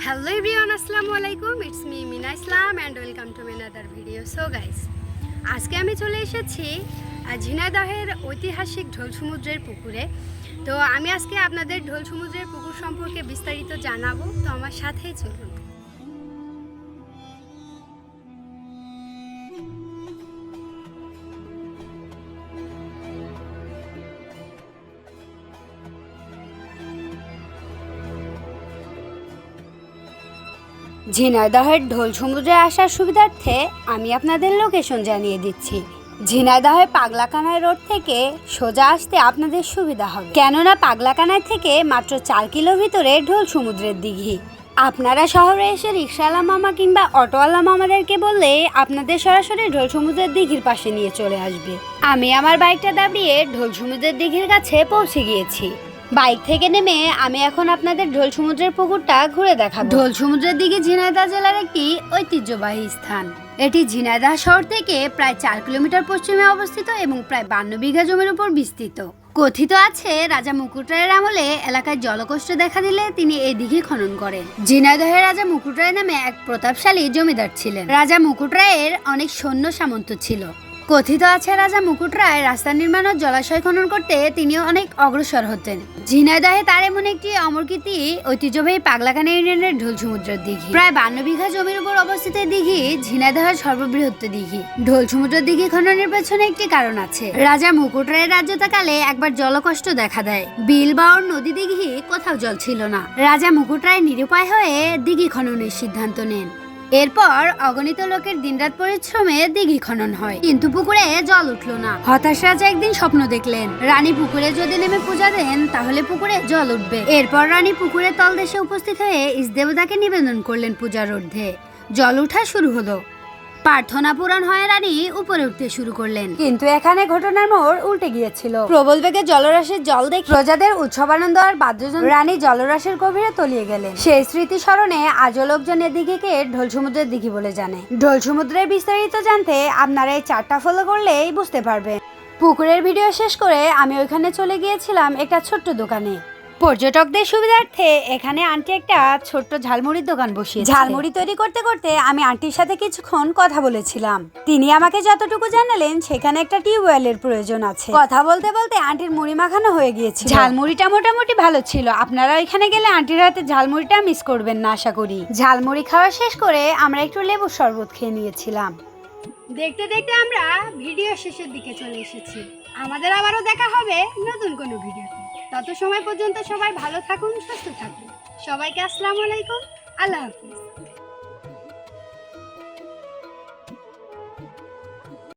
Hello ইভিয়ান আসসালামু আলাইকুম it's me Mina Islam and welcome to মেনাদার video so guys আজকে আমি চলে এসেছি ঝিনাদাহের ঐতিহাসিক ঢোল সমুদ্রের পুকুরে। তো আমি আজকে আপনাদের ঢোল সমুদ্রের পুকুর সম্পর্কে বিস্তারিত জানাব, তো আমার সাথেই চলুন। ঝিনাইদহের ঢোল সমুদ্রে আসার সুবিধার্থে আমি আপনাদের লোকেশন জানিয়ে দিচ্ছি। ঝিনাইদহের পাগলাকানায় রোড থেকে সোজা আসতে আপনাদের সুবিধা হবে। কেননা পাগলাকানায় থেকে মাত্র চার কিলো ভিতরে ঢোল সমুদ্রের দিঘি। আপনারা শহরে এসে রিক্সাওয়ালা মামা কিংবা অটোওয়ালা মামাদেরকে বললে আপনাদের সরাসরি ঢোল সমুদ্রের দিঘির পাশে নিয়ে চলে আসবে। আমি আমার বাইকটা দাবিয়ে ঢোল সমুদ্রের দিঘির কাছে পৌঁছে গিয়েছি। বাইক থেকে নেমে আমি এখন আপনাদের ঢোল সমুদ্রের পুকুরটা ঘুরে দেখাবো। ঢোল সমুদ্রের দিকে ঝিনাইদহ জেলার একটি ঐতিহ্যবাহী স্থান। এটি ঝিনাইদহ শহর থেকে প্রায় চার কিলোমিটার পশ্চিমে অবস্থিত এবং প্রায় বান্ন বিঘা জমির উপর বিস্তৃত। কথিত আছে, রাজা মুকুটরায়ের আমলে এলাকায় জলকষ্ট দেখা দিলে তিনি এই দিঘি খনন করেন। ঝিনাইদহের রাজা মুকুটরায় নামে এক প্রতাপশালী জমিদার ছিলেন। রাজা মুকুটরায়ের অনেক সৈন্য সামন্ত ছিল। কথিত আছে রাজা মুকুট রায় রাস্তা নির্মাণ ও জলাশয় খনন করতে তিনিও অনেক অগ্রসর হতেন। ঝিনাইদহে তার এমন একটি অমরকীর্তি ঐতিহ্যবাহী পাগলাখানা ইউনিয়নের ঢোল সমুদ্রের দিঘি। প্রায় বান্ন বিঘা জমির উপর অবস্থিত দিঘি ঝিনাইদহের সর্ববৃহৎ দিঘি। ঢোল সমুদ্রের দিঘি খননের পেছনে একটি কারণ আছে। রাজা মুকুট রায়ের রাজ্যতাকালে একবার জলকষ্ট দেখা দেয়। বিল বাওর নদী দিঘি কোথাও জল ছিল না। রাজা মুকুট রায় নিরুপায় হয়ে দিঘি খননের সিদ্ধান্ত নেন। এরপর অগণিত লোকের দিনরাত পরিশ্রমে দিঘি খনন হয়। কিন্তু পুকুরে জল উঠল না। হতাশ রাজা একদিন স্বপ্ন দেখলেন, রানী পুকুরে যদি নেমে পূজা দেন, তাহলে পুকুরে জল উঠবে। এরপর রানী পুকুরের তলদেশে উপস্থিত হয়ে ইসদেবতাকে নিবেদন করলেন পূজার অর্ধে জল ওঠা শুরু হলো। প্রার্থনা পূরণ হয় রানী উপরে উঠতে শুরু করলেন। কিন্তু এখানে ঘটনার মোড় উল্টে গিয়েছিল। প্রবল বেগে জলরাশির জল দেখে প্রজাদের উৎসবানন্দ আর বাদ্যজন রানী জলরাশির গভীরে তলিয়ে গেলেন। সেই স্মৃতি স্মরণে আজও লোকজন এদিকে ঢোল সমুদ্রের দিঘি বলে জানে। ঢোল সমুদ্রের বিস্তারিত জানতে আপনারা এই চারটা ফলো করলেই বুঝতে পারবেন। পুকুরের ভিডিও শেষ করে আমি ওইখানে চলে গিয়েছিলাম একটা ছোট্ট দোকানে। পর্যটকদের সুবিধার্থে এখানে আন্টি একটা ছোট্ট ঝালমুড়ির দোকান বসিয়ে ঝালমুড়ি তৈরি করতে করতে আমি আন্টির সাথে কিছুক্ষণ কথা বলেছিলাম। তিনি আমাকে যতটুকু জানালেন সেখানে একটা টিউবওয়েলের প্রয়োজন আছে। কথা বলতে বলতে আন্টির মুড়ি মাখানো হয়ে গিয়েছে ঝালমুড়িটা মোটামুটি ভালো ছিল। আপনারা এখানে গেলে আন্টির হাতে ঝালমুড়িটা মিস করবেন না আশা করি। ঝালমুড়ি খাওয়া শেষ করে আমরা একটু লেবুর শরবত খেয়ে নিয়েছিলাম। দেখতে দেখতে আমরা ভিডিও শেষের দিকে চলে এসেছি। আমাদের আবারও দেখা হবে নতুন কোনো ভিডিওতে। তত সময় পর্যন্ত সবাই ভালো থাকুন সুস্থ থাকুন। সবাইকে আসসালামু আলাইকুম। আল্লাহ হাফিজ।